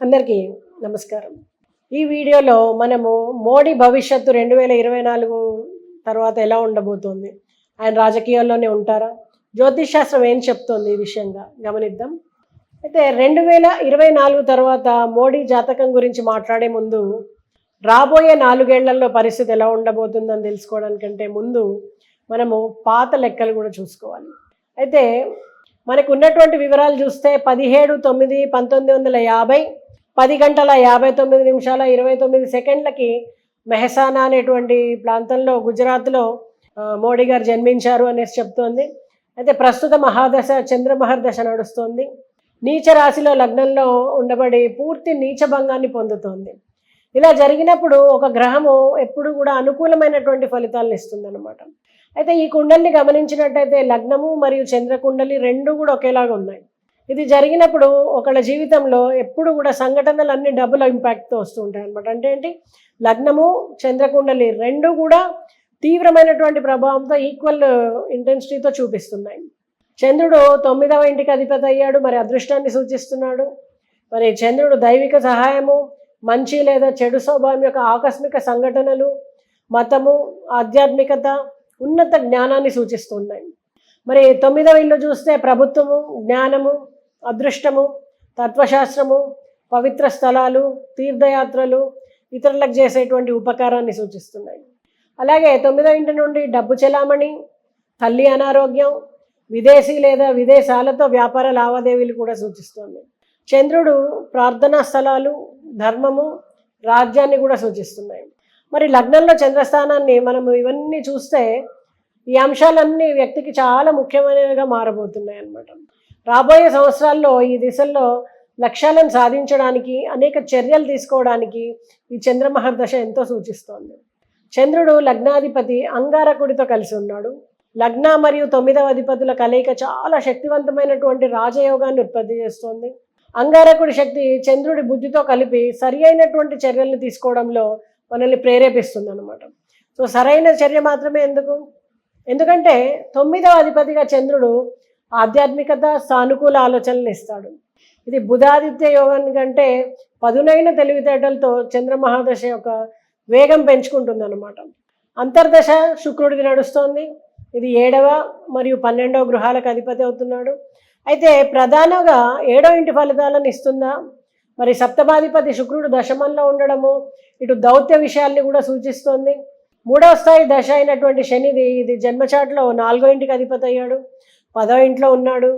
అందరికీ నమస్కారం. ఈ వీడియోలో మనము మోడీ భవిష్యత్తు రెండు వేల ఇరవై నాలుగు తర్వాత ఎలా ఉండబోతోంది? ఆయన రాజకీయాల్లోనే ఉంటారా? జ్యోతిష్ శాస్త్రం ఏం చెప్తోంది ఈ విషయంగా? గమనిద్దాం. అయితే రెండు వేల ఇరవై నాలుగు తర్వాత మోడీ జాతకం గురించి మాట్లాడే ముందు రాబోయే నాలుగేళ్ళలో పరిస్థితి ఎలా ఉండబోతుందని తెలుసుకోవడానికంటే ముందు మనము పాత లెక్కలు కూడా చూసుకోవాలి. అయితే మనకు ఉన్నటువంటి వివరాలు చూస్తే పదిహేడు తొమ్మిది పంతొమ్మిది వందల యాభై పది గంటల యాభై తొమ్మిది నిమిషాల ఇరవై తొమ్మిది సెకండ్లకి మెహసానా అనేటువంటి ప్రాంతంలో గుజరాత్లో మోడీ గారు జన్మించారు అనేసి చెప్తోంది. అయితే ప్రస్తుత మహాదశ చంద్రమహర్దశ నడుస్తోంది. నీచ రాశిలో లగ్నంలో ఉండబడి పూర్తి నీచ భంగాన్ని పొందుతోంది. ఇలా జరిగినప్పుడు ఒక గ్రహము ఎప్పుడు కూడా అనుకూలమైనటువంటి ఫలితాలను ఇస్తుందన్నమాట. అయితే ఈ కుండల్ని గమనించినట్టయితే లగ్నము మరియు చంద్ర కుండలి రెండు కూడా ఒకేలాగా ఉన్నాయి. ఇది జరిగినప్పుడు ఒకళ్ళ జీవితంలో ఎప్పుడు కూడా సంఘటనలు అన్ని డబుల్ ఇంపాక్ట్తో వస్తుంటాయి అనమాట అంటే ఏంటి? లగ్నము చంద్రకుండలి రెండు కూడా తీవ్రమైనటువంటి ప్రభావంతో ఈక్వల్ ఇంటెన్సిటీతో చూపిస్తున్నాయి. చంద్రుడు తొమ్మిదవ ఇంటికి అధిపతి అయ్యాడు మరి అదృష్టాన్ని సూచిస్తున్నాడు. మరి చంద్రుడు దైవిక సహాయము మంచి లేదా చెడు స్వభావం యొక్క ఆకస్మిక సంఘటనలు మతము ఆధ్యాత్మికత ఉన్నత జ్ఞానాన్ని సూచిస్తున్నాయి. మరి తొమ్మిదవ ఇల్లు చూస్తే ప్రభుత్వము జ్ఞానము అదృష్టము తత్వశాస్త్రము పవిత్ర స్థలాలు తీర్థయాత్రలు ఇతరులకు చేసేటువంటి ఉపకారాన్ని సూచిస్తున్నాయి. అలాగే తొమ్మిదో ఇంటి నుండి డబ్బు చెలామణి తల్లి అనారోగ్యం విదేశీ లేదా విదేశాలతో వ్యాపార లావాదేవీలు కూడా సూచిస్తుంది. చంద్రుడు ప్రార్థనా స్థలాలు ధర్మము రాజ్యాన్ని కూడా సూచిస్తున్నాయి. మరి లగ్నంలో చంద్రస్థానాన్ని మనం ఇవన్నీ చూస్తే ఈ అంశాలన్నీ వ్యక్తికి చాలా ముఖ్యమైనవిగా మారబోతున్నాయి అన్నమాట రాబోయే సంవత్సరాల్లో ఈ దిశల్లో లక్ష్యాలను సాధించడానికి అనేక చర్యలు తీసుకోవడానికి ఈ చంద్రమహర్దశ ఎంతో సూచిస్తోంది. చంద్రుడు లగ్నాధిపతి అంగారకుడితో కలిసి ఉన్నాడు. లగ్న మరియు తొమ్మిదవ అధిపతుల కలయిక చాలా శక్తివంతమైనటువంటి రాజయోగాన్ని ఉత్పత్తి చేస్తోంది. అంగారకుడి శక్తి చంద్రుడి బుద్ధితో కలిపి సరి అయినటువంటి చర్యలను తీసుకోవడంలో మనల్ని ప్రేరేపిస్తుంది అనమాట సో సరైన చర్య మాత్రమే ఎందుకు? ఎందుకంటే తొమ్మిదవ అధిపతిగా చంద్రుడు ఆధ్యాత్మికత సానుకూల ఆలోచనలు ఇస్తాడు. ఇది బుధాదిత్య యోగాన్ని కంటే పదునైన తెలివితేటలతో చంద్రమహాదశ యొక్క వేగం పెంచుకుంటుంది అనమాట అంతర్దశ శుక్రుడిది నడుస్తోంది. ఇది ఏడవ మరియు పన్నెండవ గృహాలకు అధిపతి అవుతున్నాడు. అయితే ప్రధానంగా ఏడవ ఇంటి ఫలితాలను ఇస్తుందా? మరి సప్తమాధిపతి శుక్రుడు దశమంలో ఉండడము ఇటు దౌత్య విషయాల్ని కూడా సూచిస్తోంది. మూడవ స్థాయి దశ అయినటువంటి శనిది ఇది జన్మచాట్లో నాలుగో ఇంటికి అధిపతి అయ్యాడు. పదో ఇంట్లో ఉన్నాడు.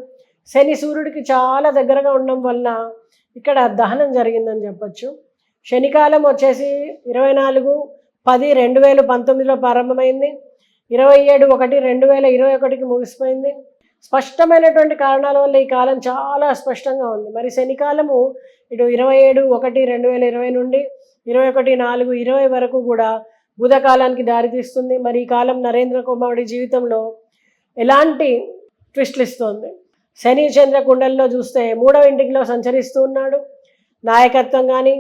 శని సూర్యుడికి చాలా దగ్గరగా ఉండడం వలన ఇక్కడ దహనం జరిగిందని చెప్పొచ్చు. శనికాలం వచ్చేసి ఇరవై నాలుగు పది రెండు వేల పంతొమ్మిదిలో ప్రారంభమైంది. ఇరవై ఏడు ఒకటి రెండు వేల ఇరవై ఒకటికి ముగిసిపోయింది. స్పష్టమైనటువంటి కారణాల వల్ల ఈ కాలం చాలా స్పష్టంగా ఉంది. మరి శనికాలము ఇటు ఇరవై ఏడు ఒకటి రెండు వేల ఇరవై నుండి ఇరవై ఒకటి నాలుగు ఇరవై వరకు కూడా బుధకాలానికి దారితీస్తుంది. మరి ఈ కాలం నరేంద్ర కుమారుడి జీవితంలో ఎలాంటి ట్విస్ట్లు ఇస్తోంది శని చంద్ర కుండల్లో చూస్తే మూడవ ఇంటికిలో సంచరిస్తూ ఉన్నాడు. నాయకత్వం కానీ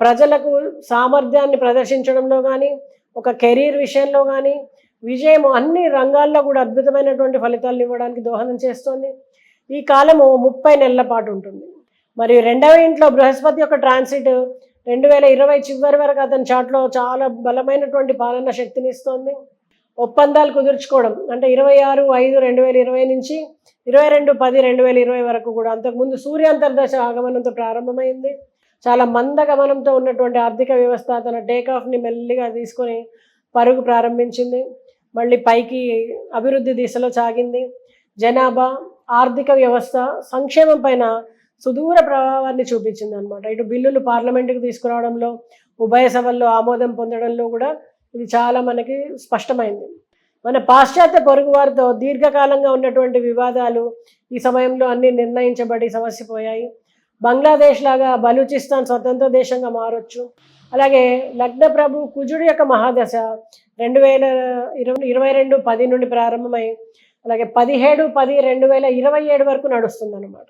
ప్రజలకు సామర్థ్యాన్ని ప్రదర్శించడంలో కానీ ఒక కెరీర్ విషయంలో కానీ విజయం అన్ని రంగాల్లో కూడా అద్భుతమైనటువంటి ఫలితాలను ఇవ్వడానికి దోహదం చేస్తోంది. ఈ కాలము ముప్పై నెలల పాటు ఉంటుంది. మరియు రెండవ ఇంట్లో బృహస్పతి యొక్క ట్రాన్సిట్ రెండు వేల ఇరవై చివరి వరకు అతని చాట్లో చాలా బలమైనటువంటి పాలన శక్తిని ఇస్తోంది. ఒప్పందాలు కుదుర్చుకోవడం. అంటే ఇరవై ఆరు ఐదు రెండు వేల ఇరవై నుంచి ఇరవై రెండు పది రెండు వేల ఇరవై వరకు కూడా అంతకుముందు సూర్య అంతర్దశ ఆగమనంతో ప్రారంభమైంది. చాలా మందగమనంతో ఉన్నటువంటి ఆర్థిక వ్యవస్థ తన టేక్ ఆఫ్ని మెల్లిగా తీసుకొని పరుగు ప్రారంభించింది. మళ్ళీ పైకి అభివృద్ధి దిశలో సాగింది. జనాభా ఆర్థిక వ్యవస్థ సంక్షేమం పైన సుదూర ప్రభావాన్ని చూపించింది అనమాట ఇటు బిల్లులు పార్లమెంటుకు తీసుకురావడంలో ఉభయ సభల్లో ఆమోదం పొందడంలో కూడా ఇది చాలా మనకి స్పష్టమైంది. మన పాశ్చాత్య పొరుగు వారితో దీర్ఘకాలంగా ఉన్నటువంటి వివాదాలు ఈ సమయంలో అన్ని నిర్ణయించబడి సమస్యపోయాయి బంగ్లాదేశ్ లాగా బలూచిస్తాన్ స్వతంత్ర దేశంగా మారొచ్చు. అలాగే లగ్న ప్రభు కుజుడు యొక్క మహాదశ రెండు వేల ఇరవై ఇరవై రెండు పది నుండి ప్రారంభమై అలాగే పదిహేడు పది రెండు వేల ఇరవై ఏడు వరకు నడుస్తుంది అనమాట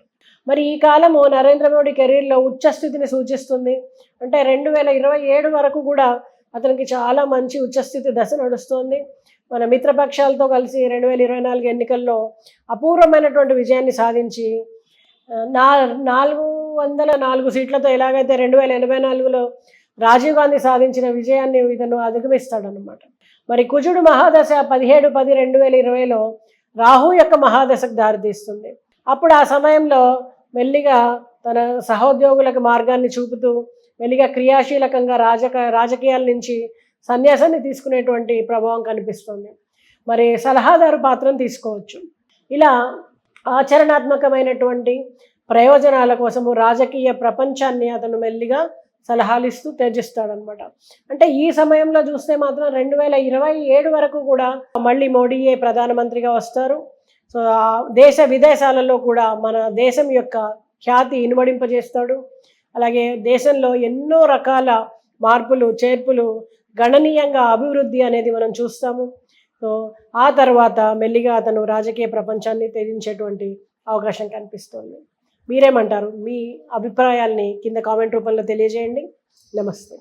మరి ఈ కాలము నరేంద్ర మోడీ కెరీర్లో ఉచ్చస్థితిని సూచిస్తుంది. అంటే రెండు వేల ఇరవై ఏడు వరకు కూడా అతనికి చాలా మంచి ఉచ్చస్థితి దశ నడుస్తోంది. మన మిత్రపక్షాలతో కలిసి రెండు వేల ఇరవై నాలుగు ఎన్నికల్లో అపూర్వమైనటువంటి విజయాన్ని సాధించి నా నాలుగు వందల నాలుగు సీట్లతో ఎలాగైతే రెండు వేల ఎనభై నాలుగులో రాజీవ్ గాంధీ సాధించిన విజయాన్ని ఇతను అధిగమిస్తాడనమాట మరి కుజుడు మహాదశ పదిహేడు పది రెండు వేల ఇరవైలో రాహు యొక్క మహాదశకు దారితీస్తుంది. అప్పుడు ఆ సమయంలో మెల్లిగా తన సహోద్యోగులకు మార్గాన్ని చూపుతూ మెల్లిగా క్రియాశీలకంగా రాజక రాజకీయాల నుంచి సన్యాసాన్ని తీసుకునేటువంటి ప్రభావం కనిపిస్తుంది. మరి సలహాదారు పాత్రను తీసుకోవచ్చు. ఇలా ఆచరణాత్మకమైనటువంటి ప్రయోజనాల కోసము రాజకీయ ప్రపంచాన్ని అతను మెల్లిగా సలహాలు ఇస్తూ త్యజిస్తాడనమాట అంటే ఈ సమయంలో చూస్తే మాత్రం రెండు వేల ఇరవై ఏడు వరకు కూడా మళ్ళీ మోడీయే ప్రధానమంత్రిగా వస్తారు. సో దేశ విదేశాలలో కూడా మన దేశం యొక్క ఖ్యాతి ఇనుమడింపజేస్తాడు. అలాగే దేశంలో ఎన్నో రకాల మార్పులు చేర్పులు గణనీయంగా అభివృద్ధి అనేది మనం చూస్తాము. సో ఆ తర్వాత మెల్లిగా అతను రాజకీయ ప్రపంచాన్ని త్యజించేటువంటి అవకాశం కనిపిస్తుంది. మీరేమంటారు? మీ అభిప్రాయాల్ని కింద కామెంట్ రూపంలో తెలియజేయండి. నమస్తే.